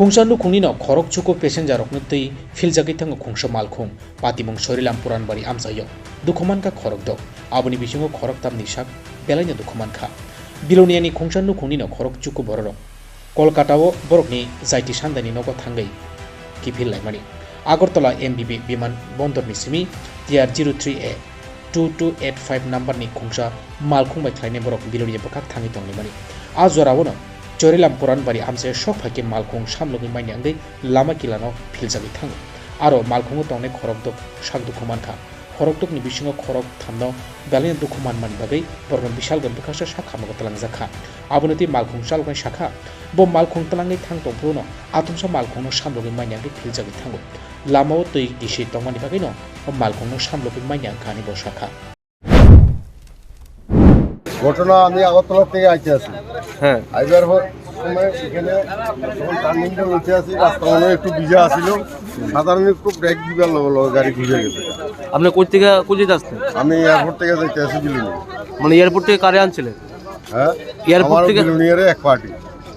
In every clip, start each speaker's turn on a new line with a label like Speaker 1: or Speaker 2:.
Speaker 1: 콩산루 콩리너 거럭 추고 패센자 럭누뜨이 필자기 탕 콩서 말콩 바티몽 소리람 보란바리 খরক 두코만가 거럭덕 아버니 비싱어 거럭 담니 샥 벨라냐 두코만카 빌로니아니 콩산루 খরক 거럭 বড় রক কলকাতাও বরকনি জাইটি সান্দানি নগদ থাঙ্গাই। কি ভিল লাইমারি আগরতলা এমবিবি বিমান বন্দরনি Simi TR zero three A. Two two eight five নাম্বারনি খুংসা মালখুং বাই খাইনে বরক বিলোনিয়া বকাক থাঙ্গি তংনি মারি আজরাবো না চরিলাম পুরান ꯆꯣꯔꯦꯂꯥ ꯕꯣꯔꯥꯟꯕꯥꯔꯤ ꯑꯝꯁꯦ ꯁꯣꯛꯐꯥꯀꯤ ꯃꯥꯜꯈꯣꯡ ꯁꯥꯝꯂꯣꯒꯤ ꯃꯥꯏꯅꯤꯌꯥꯡꯗꯩ লামা কিলানো ফিলজাবি থাঙ্গো। আরও মালখুঙ্গ টংনে খরক দক সাক দুখুমান খা। খরক দক নি বিশিঙ্গ খরক থামনো গালিয়ান দুখুমান মান বাগৈ বর্মন বিশাল গন বিকাশ শাখা মগ তলাং জাখা আবনতি মালখুং শাল গাই শাখা। বো মালখুং তলাঙ্গি থাং টংপুরো ন আতমসা মালখুং সামলগি মাইনিয়াঙ্গি ফিলজাবি থাঙ্গো। লামাও তৈ গিসি টংমানি বাগৈ ন, মালখুং সামলগি মাইনিয়াং খানি বো শাখা।
Speaker 2: ঘটনা আমি আগরতলা থেকে আইতে আছি
Speaker 3: হ্যাঁ।
Speaker 2: আইবার সময় এখানে যখন টার্নিংটা উঠে আছি রাস্তা মনে একটু ভিজা আসিল। সাধারণ একটু ব্রেক দিবার লগে লগে গাড়ি ভিজে গেছে।
Speaker 3: আপনি কোথা থেকে কোন যেতে
Speaker 2: আমি এয়ারপোর্ট থেকে যাইতে বিলুনি
Speaker 3: মানে এয়ারপোর্ট থেকে কারে আনছিলেন?
Speaker 2: হ্যাঁ?
Speaker 3: এয়ারপোর্ট থেকে-
Speaker 2: বিলুনিয়ারে এক পার্টি।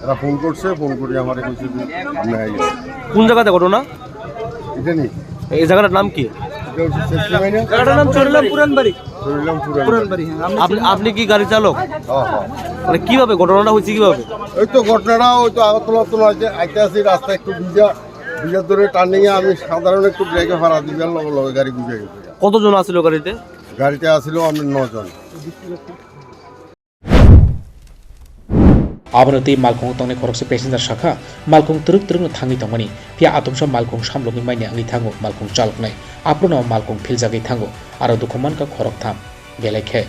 Speaker 2: এরা ফোন করছে ফোন করে আমার কিছু
Speaker 3: কোন জায়গাতে ঘটনা?
Speaker 2: এটা
Speaker 3: এই জায়গাটার নাম কি? নাম পুরানবাড়ি।
Speaker 2: শরীরাম
Speaker 3: আপনি আপনি কি গাড়ি চালক?
Speaker 2: হ্যাঁ হ্যাঁ
Speaker 3: মানে কীভাবে ঘটনাটা হয়েছে কীভাবে?
Speaker 2: ওই তো ঘটনাটা ওই তো আগরতলা তোলা আইতে আইতে আছি রাস্তা একটু ভিজা ভিজা ধরে টার্নিংয়ে আমি সাধারণ একটু ব্রেকে ভাড়া দিবার লগে লগে গাড়ি ভিজে গেছে।
Speaker 3: কতজন আসলো গাড়িতে?
Speaker 2: গাড়িতে আসিল আমি নজন।
Speaker 1: আবনতি মালকং তংনে করকসে প্যাসেঞ্জার শাখা মালকং তরুক তরুক থাঙ্গি তংমানি। পিয়া আতমসা মালকং সামলগি মাইনি আঙ্গি থাঙ্গো মালকং চালক নাই। আপ্রনাও মালকং ফিল জাগি থাঙ্গো। আর দুঃখমান কা খরক থাম।
Speaker 4: গেলেখে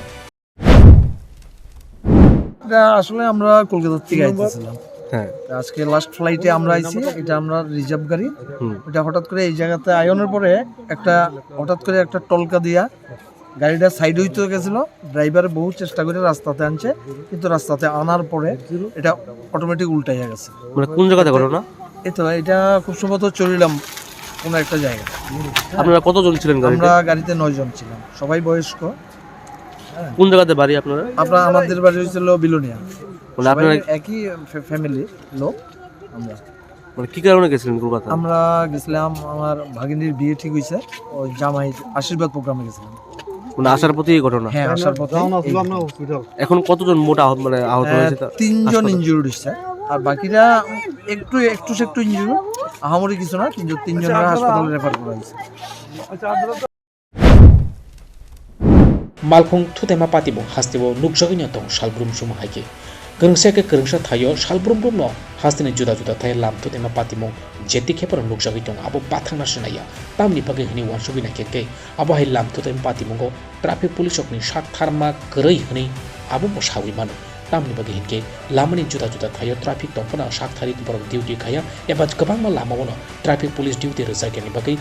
Speaker 4: আসলে আমরা কলকাতা থেকে আইতেছিলাম।
Speaker 3: হ্যাঁ।
Speaker 4: আজকে লাস্ট ফ্লাইটে আমরা আইছি এটা আমরা রিজার্ভ গাড়ি। এটা হঠাৎ করে এই জায়গাতে আয়নের পরে একটা হঠাৎ করে একটা টলকা দিয়া গাড়িটা সাইড হইতে গেছিল ড্রাইভার বহু চেষ্টা করে রাস্তাতে আনছে কিন্তু রাস্তাতে আনার পরে এটা অটোমেটিক উল্টাইয়া গেছে।
Speaker 3: মানে কোন জায়গাতে ঘটনা?
Speaker 4: এই তো এটা খুব সম্ভবত চলিলাম কোনো একটা জায়গা
Speaker 3: আপনারা কতজন ছিলেন
Speaker 4: আমরা গাড়িতে নয়জন ছিলাম সবাই বয়স্ক।
Speaker 3: কোন জায়গাতে বাড়ি আপনারা?
Speaker 4: আপনার আমাদের বাড়ি হয়েছিল বিলোনিয়া।
Speaker 3: মানে আপনারা
Speaker 4: একই ফ্যামিলি লোক আমরা।
Speaker 3: মানে কি কারণে গেছিলেন কলকাতা?
Speaker 4: আমরা গেছিলাম আমার ভাগিনীর বিয়ে ঠিক হয়েছে ওই জামাই আশীর্বাদ প্রোগ্রামে গেছিলাম।
Speaker 3: মানে আসার পথে এই ঘটনা?
Speaker 4: হ্যাঁ আসার পথে
Speaker 3: এখন কতজন মোটা আহত মানে আহত
Speaker 4: আহ,
Speaker 3: হয়েছে?
Speaker 4: তিনজন
Speaker 3: হাসপাতালে?
Speaker 4: স্যার আর বাকিরা একটু একটু একটু ইনজুরি আহামরি কিছু না কিন্তু তিনজনের হাসপাতালে রেফার করা হয়েছে।
Speaker 1: মালখং থুতেমা পাতিব hastibo নুকসগিনত no tong salbrum sum haike gengsa ke gengsa thayo salbrum brum no hastine juda juda thai lam thutema patimo jeti khepar nukjagi tong abo bathangna sunaya tamni page hini wansugi na keke abo hai lam thutema patimo go traffic police okni sak tharma korei hini abo bo sawi mano tamni bage hinke lamani juda juda thayo traffic tongfana sak thari borok duty khaya eba gabang ma lama wono traffic police duty rezakeni bage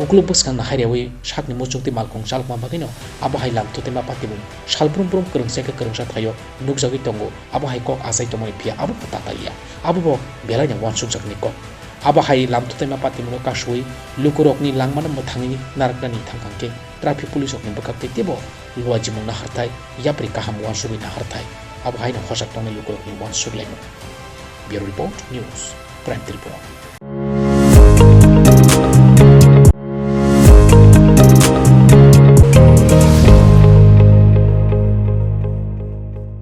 Speaker 1: uklub buskan na harewi sakni muchungti malkhung chalok ma bagino abo hai lam tuti ma patibu salbrum brum kerengsa ke kerengsa thayo nukjagi tongo abo hai kok asai tomoni pia abo patatalia abo bo belanya wansuk jakni kok abo hai lam tuti ma patibu no kasui lukurokni langmana mothangi naraknani thangkangke traffic police okni bakakte tebo luajimung na hartai yapri kaham wansugi na hartai abo hai na hosak tongi lukurokni wansuk leno Bureau Report News Prime Tripura